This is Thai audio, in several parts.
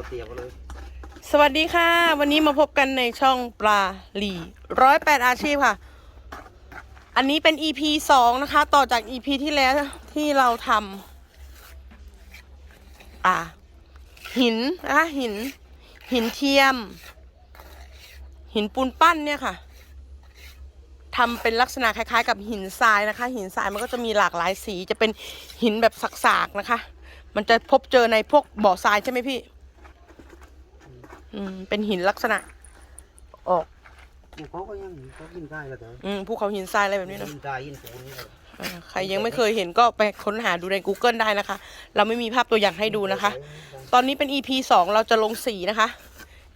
เราเตียมกันเลยสวัสดีค่ะ วันนี้มาพบกันในช่องปลาหลีร้อยแปดอาชีพค่ะ อันนี้เป็น EP สองนะคะ ต่อจาก EP ที่แล้วที่เราทำอ่า หินนะคะหิน หินเทียม หินปูนปั้นเนี่ยค่ะทำเป็นลักษณะคล้ายๆ กับหินทรายนะคะ หินทรายมันก็จะมีหลากหลายสีจะเป็นหินแบบสากๆนะคะ มันจะพบเจอในพวกบ่อทรายใช่ไหมพี่ อืมเป็นหินลักษณะ ออกเขาก็ยังเขากินได้ก็เถอะอืมภูเขาหินทรายอะไรแบบนี้เนอะกินได้ยินปูนี่ก็อ่าใครยังไม่เคยเห็นก็ไปค้นหาดูใน Google ได้นะคะ เราไม่มีภาพตัวอย่างให้ดูนะคะ ตอนนี้เป็น EP สองเราจะลงสีนะคะ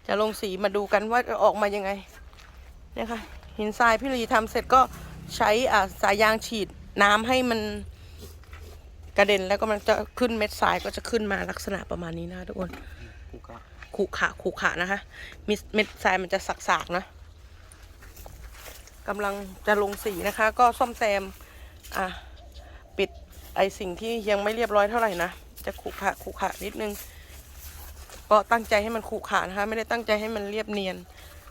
จะลงสีมาดูกันว่าจะออกมายังไงเนี่ยค่ะหินทรายพี่ลีทำเสร็จก็ใช้อ่าสายยางฉีดน้ำให้มันกระเด็นแล้วก็มันจะขึ้นเม็ดทรายก็จะขึ้นมาลักษณะประมาณนี้นะทุกคนคุกคะ ขรุขระขรุขระนะคะมิเม็ดทรายมันจะสักๆนะกำลังจะลงสีนะคะ ก็ซ่อมแซมอะปิดไอสิ่งที่ยังไม่เรียบร้อยเท่าไหร่นะจะขรุขระขรุขระนิดนึงก็ตั้งใจให้มันขรุขระนะคะ ไม่ได้ตั้งใจให้มันเรียบเนียน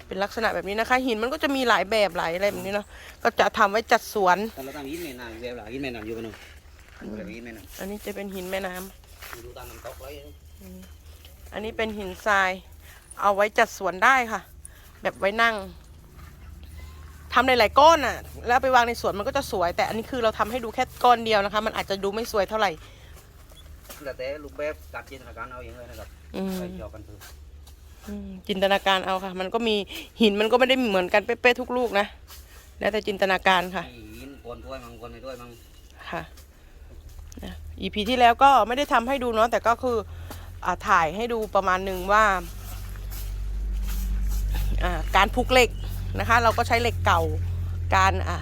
เป็นลักษณะแบบนี้นะคะ หินมันก็จะมีหลายแบบหลายอะไรแบบนี้เนาะก็จะทำไว้จัดสวนแต่เราทำยินแม่น้ำเวลายินแม่น้ำอยู่กันหนึ่งแบบยินแม่น้อันนี้จะเป็นหินแม่น้ำำดูตามน้ำตกไว้ อันนี้เป็นหินทราย เอาไว้จัดสวนได้ค่ะ แบบไว้นั่งทำหลายๆก้อนอะ แล้วไปวางในสวนมันก็จะสวย แต่อันนี้คือเราทำให้ดูแค่ก้อนเดียวนะคะ มันอาจจะดูไม่สวยเท่าไหร่แล้วแต่รูปแบบการจินตนาการเอาเองเลยนะครับอืมไปเที่ยวกันเถอะอืมจินตนาการเอาค่ะ มันก็มีหินมันก็ไม่ได้เหมือนกันเป๊ะๆทุกลูกนะ แล้วแต่จินตนาการค่ะมีหินกวนด้วยมังกวนไม่ด้วยมังค่ะนะ EP ที่แล้วก็ไม่ได้ทำให้ดูเนาะแต่ก็คืออ่า ถ่ายให้ดูประมาณหนึ่งว่าอ่าการผูกเหล็กนะคะ เราก็ใช้เหล็กเก่าการอ่า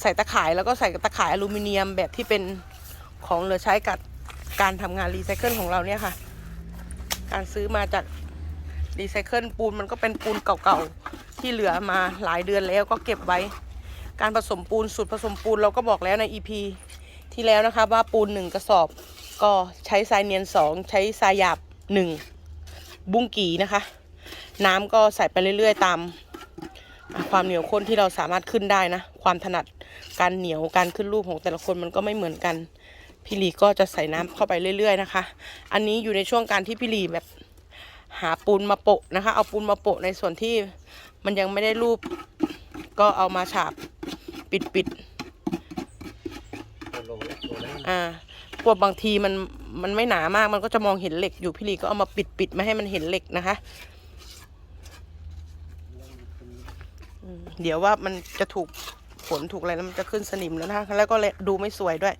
ใส่ตะข่ายแล้วก็ใส่ตะข่ายอลูมิเนียมแบบที่เป็นของเหลือใช้กับการทำงานรีไซเคิลของเราเนี่ยค่ะ การซื้อมาจากรีไซเคิลปูนมันก็เป็นปูนเก่าๆ ที่เหลือมาหลายเดือนแล้วก็เก็บไว้ การผสมปูนสูตรผสมปูนเราก็บอกแล้วใน EP ที่แล้วนะคะ ว่าปูนหนึ่งกระสอบ ก็ใช้ทรายเนียนสองใช้ทรายหยาบหนึ่งบุ้งกีนะคะ น้ำก็ใส่ไปเรื่อย ๆ ตามความเหนียวข้นที่เราสามารถขึ้นได้นะ ความถนัดการเหนียวการขึ้นรูปของแต่ละคนมันก็ไม่เหมือนกัน พี่หลีก็จะใส่น้ำเข้าไปเรื่อย ๆ นะคะ อันนี้อยู่ในช่วงการที่พี่หลีแบบหาปูนมาโปะนะคะ เอาปูนมาโปะในส่วนที่มันยังไม่ได้รูป ก็เอามาฉาบปิดๆ อ่าพวกบางทีมันมันไม่หนามากมันก็จะมองเห็นเหล็กอยู่พี่หลีก็เอามาปิดปิดไม่ให้มันเห็นเหล็กนะคะอืมเดี๋ยวว่ามันจะถูกฝนถูกอะไรแล้วมันจะขึ้นสนิมแล้วนะคะแล้วก็เลยดูไม่สวยด้วย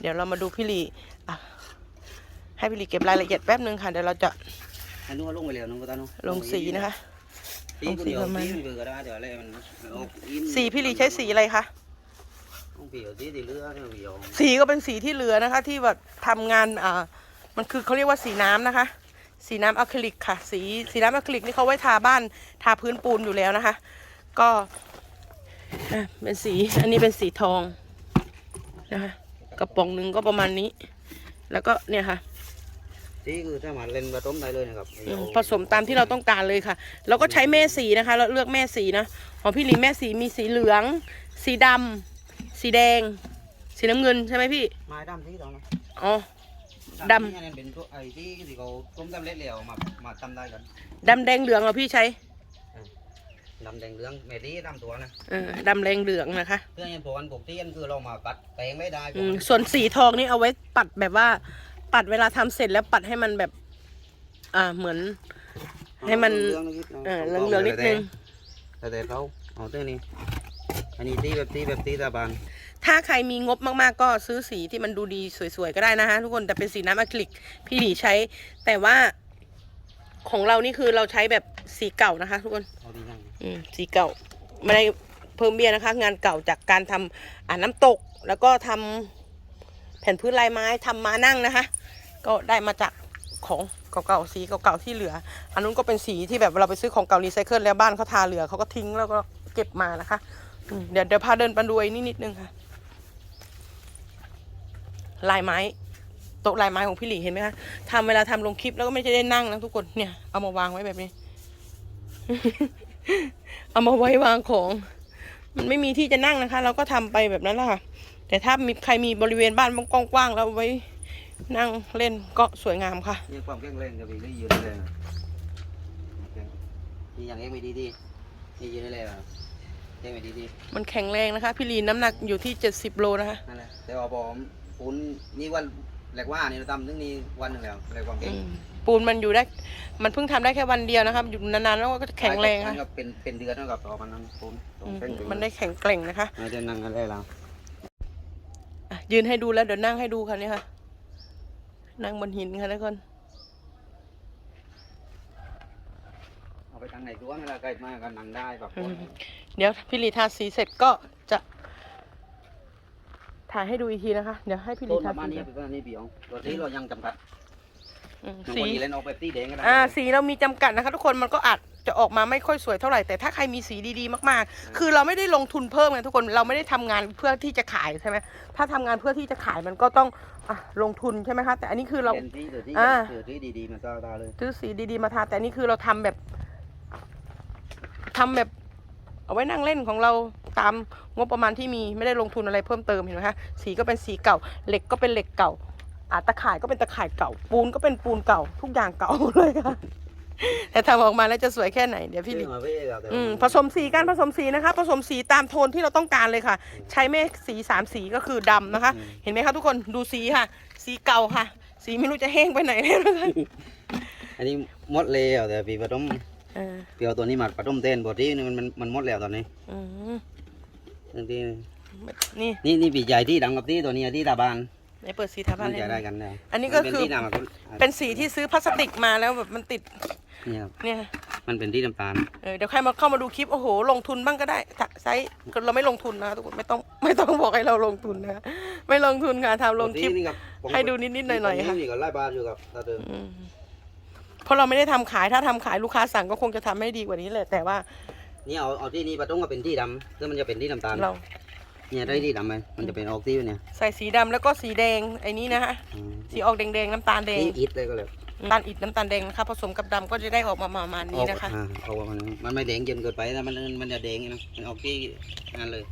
เดี๋ยวเรามาดูพี่หลีอะให้พี่หลีเก็บรายละเอียดแป๊บนึงค่ะเดี๋ยวเราจะอันนู้นลงไปแล้วนู้นก็ตานู้นลงสีนะคะสีคนเดียวลงสีประมาณสีมันเบื่อก็ได้เดี๋ยวอะไรมันออกอินสีพี่หลีใช้สีอะไรคะ ต้องเปลี่ยวสีที่เหลือเนี่ยเปลี่ยวสีก็เป็นสีที่เหลือนะคะ ที่แบบทำงานอ่ามันคือเขาเรียกว่าสีน้ำนะคะ สีน้ำอะคริลิกค่ะ สีสีน้ำอะคริลิกนี่เขาไว้ทาบ้านทาพื้นปูนอยู่แล้วนะคะ ก็อะเป็นสีอันนี้เป็นสีทองนะคะกระป๋องหนึ่งก็ประมาณนี้ แล้วก็เนี่ยค่ะ สีคือสามารถเล่นผสมได้เลยนะครับอืมผสมตามที่เราต้องการเลยค่ะเราก็ใช้แม่สีนะคะ เราเลือกแม่สีนะ ของพี่หลีแม่สีมีสีเหลือง สีดำ สีแดง สีน้ำเงินใช่ไหมพี่ ไม้ดำสีตองนะอ๋อ ดำนี่เป็นตัวไอ้ที่ที่เขาต้มตำเล็ดแล้วมามาทำได้กันดำแดงเหลืองเหรอพี่ใช้ดำแดงเหลืองเมดีดำตัวนะเออดำแดงเหลืองนะคะเพื่อนยันปวันปกติยันคือเรามาปัดแปลงไม่ได้อืมส่วนสีทองนี่เอาไว้ปัดแบบว่า ปัดเวลาทำเสร็จแล้วปัดให้มันแบบ อ่าเหมือน ให้มันเออเหลืองๆนิดนึง แต่แต่เขาเอาเท่านี้อันนี้ตีแบบตีแบบตีตาบาน ถ้าใครมีงบมากๆ ก็ซื้อสีที่มันดูดีสวยๆ ก็ได้นะคะทุกคนแต่เป็นสีน้ำอะคริลิกพี่หลีใช้ แต่ว่าของเรานี่คือเราใช้แบบสีเก่านะคะ ทุกคนเอาดีจังอืมสีเก่าไม่ได้เพิ่มเบี้ยนะคะ งานเก่าจากการทำอ่าน้ำตก แล้วก็ทำแผ่นพื้นลายไม้ทำมานั่งนะคะ ก็ได้มาจากของเก่าๆสีเก่าๆที่เหลือ อันนู้นก็เป็นสีที่แบบเราไปซื้อของเก่ารีไซเคิลแล้วบ้านเขาทาเหลือเขาก็ทิ้งแล้วก็เก็บมานะคะอืมเดี๋ยวเดี๋ยวพาเดินไปดูไอ้นี่นิดนึงค่ะ ลายไม้โต๊ะลายไม้ของพี่หลีเห็นไหมคะทำเวลาทำลงคลิปแล้วก็ไม่ได้นั่งนะทุกคนเนี่ยเอามาวางไว้แบบนี้ เอามาไว้วางของ มันไม่มีที่จะนั่งนะคะ เราก็ทำไปแบบนั้นแหละค่ะ แต่ถ้ามีใครมีบริเวณบ้านกว้างๆแล้วไว้นั่งเล่นก็สวยงามค่ะนี่ความแข็งแรงกับพี่นี่ยืนได้เลยนะนี่อย่างเอ็กไม่ดีดีนี่ยืนได้เลยนะเอ็กไม่ดีดีมันแข็งแรงนะคะ พี่ลีน้ำหนักอยู่ที่70โลนะคะนั่นแหละแต่ว่าผม ปุ้นนี่วันแรกว่านี่เราทำถึงนี่วันหนึ่งแล้วแรกความเก่งอืมปูนมันอยู่ได้ มันเพิ่งทำได้แค่วันเดียวนะครับ อยู่นานๆแล้วก็แข็งแรงมัค่ะนก็เป็นเป็นเดือนเท่ากับต่อมันนั้นปุ้นตรงอืมเส้นมันได้แข็งแกร่งนะคะไม่ได้นั่งกันได้แล้วอะยืนให้ดูแล้วเดี๋ยวนั่งให้ดูค่ะนี่ค่ะ นั่งบนหินค่ะทุกคนเอาไปทางไหนตัวไม่ละใกล้มากกันนั่งได้แบบอืมเดี๋ยวพี่ลีทาสีเสร็จก็จะ ถ่ายให้ดูอีกทีนะคะ เดี๋ยวให้พี่ลีต้นปทาระมาณสีนี้เป็นประมาณนี้พี่อ๋องตัวนี้เรายังจำกัดอืมบางสีคนอีเล่นออกแบบสีแดงก็ได้อ่าสีเรามีจำกัดนะคะ ทุกคนมันก็อาจจะออกมาไม่ค่อยสวยเท่าไหร่แต่ถ้าใครมีสีดีๆมากๆ คือเราไม่ได้ลงทุนเพิ่มไงทุกคนเราไม่ได้ทำงานเพื่อที่จะขายใช่ไหมถ้าทำงานเพื่อที่จะขายมันก็ต้องอะลงทุนใช่ไหมคะแต่อันนี้คือเรา เล่นที่ตัวที่อ่าตัวที่ดีๆมันก็ได้เลยซื้อสีดีๆมาทาแต่อันนี่คือเราทำแบบทำแบบ เอาไว้นั่งเล่นของเรา ตามงบประมาณที่มีไม่ได้ลงทุนอะไรเพิ่มเติมเห็นไหมคะสีก็เป็นสีเก่า เหล็กก็เป็นเหล็กเก่าอาตะข่ายก็เป็นตะข่ายเก่า ปูนก็เป็นปูนเก่า ทุกอย่างเก่าหมดเลยค่ะแต่ทำออกมาแล้วจะสวยแค่ไหนเดี๋ยวพี่ลิซื้อมาไม่ได้หรอกแต่ว่าอืมผสมสีการผสมสีนะคะ ผสมสีตามโทนที่เราต้องการเลยค่ะ ใช้ไม่สีสามสีก็คือดำนะคะ เห็นไหมคะทุกคนดูสีค่ะ สีเก่าค่ะ สีไม่รู้จะแห้งไปไหนแล้วนะคะอันนี้หมดแล้วแต่พี่ปฐมเออพี่เอาตัวนี้มาปฐมเต้นบทที่นี่มันมันมันหมดแล้วตอนนี้อื มทั้งที่นี่นี่นี่ปีใหญ่ที่ดังกับที่ตัวนี้ที่ตาบานไหนเปิดสีทาบ้านนให้จะได้กันแล้อันนี้ก็คือเป็นสีที่ซื้อพลาสติกมาแล้วแบบมันติดเนี่ยเนี่ยมันเป็นที่น้ำตาลเออเดี๋ยวใครมาเข้ามาดูคลิปโอ้โห ลงทุนบ้างก็ได้ถ้าไซส์เราไม่ลงทุนนะทุกคนไม่ต้องไม่ต้องบอกให้เราลงทุนนะไม่ลงทุนค่ะทำลงคลิปตัวที่นี่ครับให้ดูนิดๆหน่อยค่ะนี่ก็ไล่บานอยู่กับตาเดิมเพราะเราไม่ได้ทำขายถ้าทำขายลูกค้าสั่งก็คงจะทำให้ดีกว่านี้แหละแต่ว่า นี่เอาเอาที่นี่ปฐมก็เป็นที่ดำแล้วมันจะเป็นที่น้ำตาลเราเนี่ยได้ที่ดำไหมมันจะเป็นออกที่เนี่ยใส่สีดำแล้วก็สีแดงไอ้นี้นะคะอืมสีออกแดงๆน้ำตาลแดงสีอิฐเลยก็เลยน้ำตาลอิฐน้ำตาลแดงนะคะผสมกับดำก็จะได้ออกมาประมาณนี้นะคะ อ่าเอาว่ามันมันไม่แดงจนเกินไปนะมันมันจะแดงนะมันออกที่นั่นเลย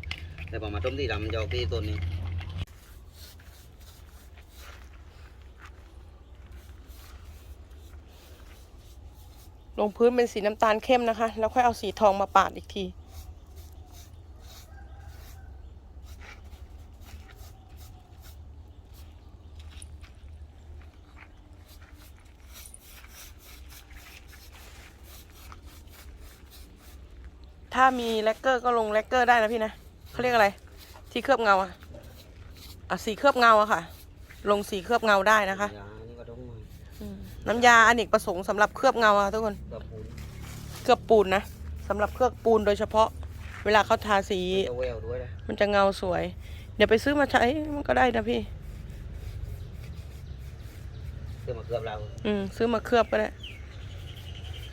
แต่พอมาต้มที่ดำมันจะออกที่ต้นนี้ ลงพื้นเป็นสีน้ำตาลเข้มนะคะ แล้วค่อยเอาสีทองมาปาดอีกทีถ้ามีแลกเกอร์ก็ลงแลกเกอร์ได้นะพี่นะเขาเรียกอะไร ที่เคลือบเงาอะอะสีเคลือบเงาอะค่ะ ลงสีเคลือบเงาได้นะคะ น้ำยาอเนกประสงค์สำหรับเคลือบเงาอะทุกคนกับปูนเคลือบปูนนะสำหรับเคลือบปูนโดยเฉพาะ เวลาเขาทาสี จะแววด้วยนะมันจะเงาสวย เดี๋ยวไปซื้อมาใช้มันก็ได้นะพี่เพื่อมาเคลือบเราอืมซื้อมาเคลือบก็ได้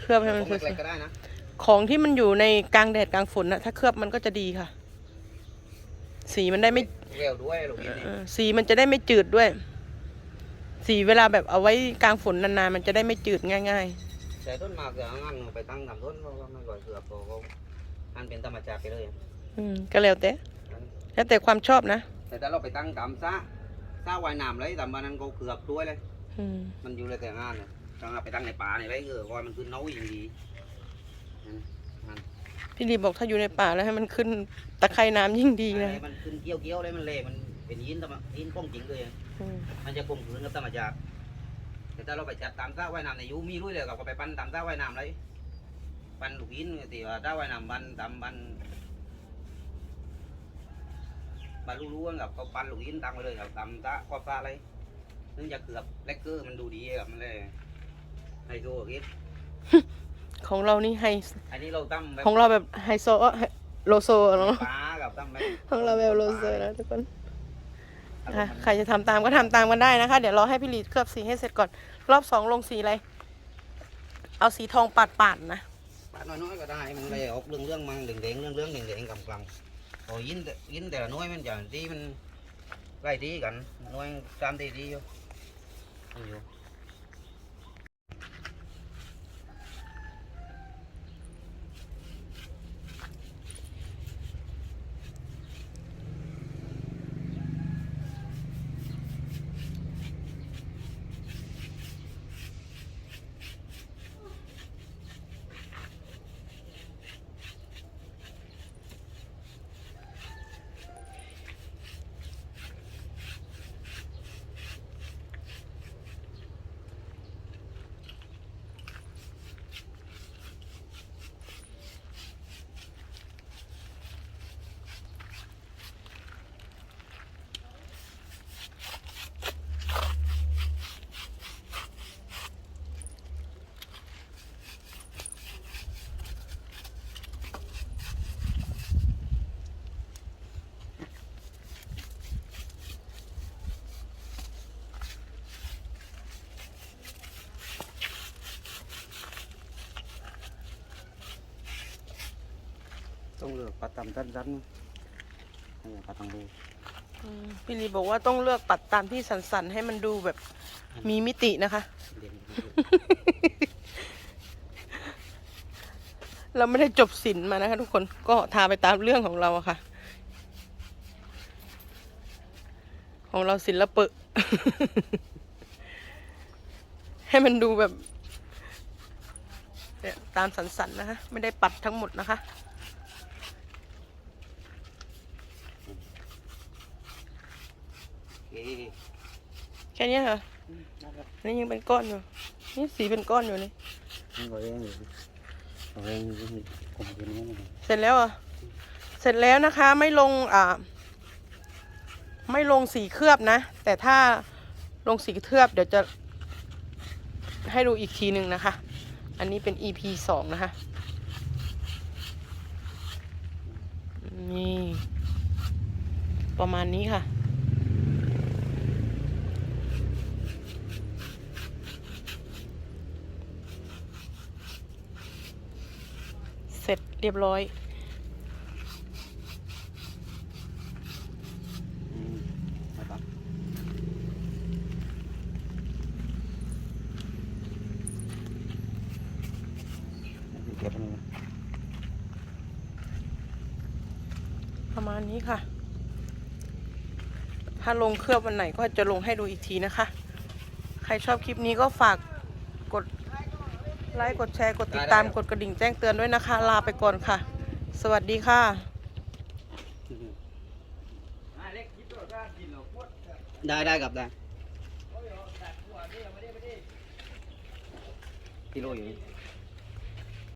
เคลือบให้มันสเล็วยกๆก็ได้นะๆของที่มันอยู่ในกลางแดดกลางฝนนะถ้าเคลือบมันก็จะดีค่ะ สีมันได้ไม่แววด้วยลูกเอนี่อเออสีมันจะได้ไม่จืดด้วย สีเวลาแบบเอาไว้กลางฝนนานๆมันจะได้ไม่จืดง่าย ใช้ต้นมากเดี๋ยวเอางั้นไปตั้งทำต้นเพราะว่ามันก่อยเกือบเพราะว่าอันเป็นธรรมชาติไปเลยๆ อืมก็แล้วแต่แล้วแต่ความชอบนะแต่ถ้าเราไปตั้งตามซะซะว่ายน้ำเลยตามบ้านนั้นก็เกือบด้วยเลย อืมมันอยู่ในแต่งานเลยถ้าเราไปตั้งในป่าเนี่ยไรเออว่ามันขึ้นเน้อยอย่างดีนั่นนั่นพี่ลีบอกถ้าอยู่ในป่าแล้วให้มันขึ้นตะไคร่น้ำยิ่งดีนะ อะไรมันขึ้นเกี้ยวเกี้ยวๆเลยมันเละมันเป็นยินธรรมยินก้องจริงเลยอืม มันจะคงคืนกับธรรมชาติแต่ถ้าเราไปจัดตามซะว่ายน้ำในยูมีด้วยเลยเราก็ไปปั้นตามซะว่ายน้ำเลยปั้นลูกยินตีว่าซะว่ายน้ำปั้นตามปั้นปั้นรู้ๆกันกับเขาปั้นลูกยินตามไปเลยครับตามซะกอบซะเลยนึกจะเกือบแลกเกอร์มันดูดีครับมันเลยไฮโซคิดของเรานี่ไฮอันนี้เราตั้มแบบของเราแบบไฮโซเอ้อโลโซเนาะปลากับตั้มแบบของเราแบบโลโซนะทุกคน อะใครจะทำตามก็ทำตามกันได้นะคะ เดี๋ยวรอให้พี่ลีเคลือบสีให้เสร็จก่อน รอบสองลงสีอะไร เอาสีทองปาดๆนะปลาน้อยๆก็ได้มันเลยออกเรื่องเรื่องๆมันแดงๆเรื่องเรื่องๆแดงๆกำกำๆพอยินแต่ยินแต่ละน้อยมันอย่างที่มันใกล้ที่กันน้อยตามที่ที่อยู่ยังอยู่ ต้องเลือกปลาตำสั้นๆให้ปลาตังเบอืมพี่ลีบอกว่าต้องเลือกปัดตามที่สันๆ ให้มันดูแบบมีมิตินะคะเด่นเราไม่ได้จบศิลป์มานะคะทุกคนก็ทาไปตามเรื่องของเราอะค่ะ ของเราศิลปะ ให้มันดูแบบเนี่ยตามสันๆนะคะ ไม่ได้ปัดทั้งหมดนะคะ เอ๊ะ แค่เนี้ยเหรออันนี่ยังเป็นก้อนอยู่ นี่สีเป็นก้อนอยู่นี่มันก็เองอยู่เอาเองผมกินไม่ได้เสร็จแล้วเหรอะเสร็จแล้วนะคะไม่ลงอ่าไม่ลงสีเคลือบนะ แต่ถ้าลงสีเคลือบเดี๋ยวจะให้ดูอีกทีหนึ่งนะคะ อันนี้เป็น EP สองนะคะ นี่ ประมาณนี้ค่ะ เสร็จเรียบร้อยอืมนะครับเก็บมันเลยประมาณนี้ค่ะ ถ้าลงเคลือบวันไหนก็จะลงให้ดูอีกทีนะคะ ใครชอบคลิปนี้ก็ฝากกด ไลค์กดแชร์กดติดตามกดกระดิ่งแจ้งเตือนด้วยนะคะ ลาไปก่อนค่ะ สวัสดีค่ะ ได้ได้กับได้กิโลอยู่นี่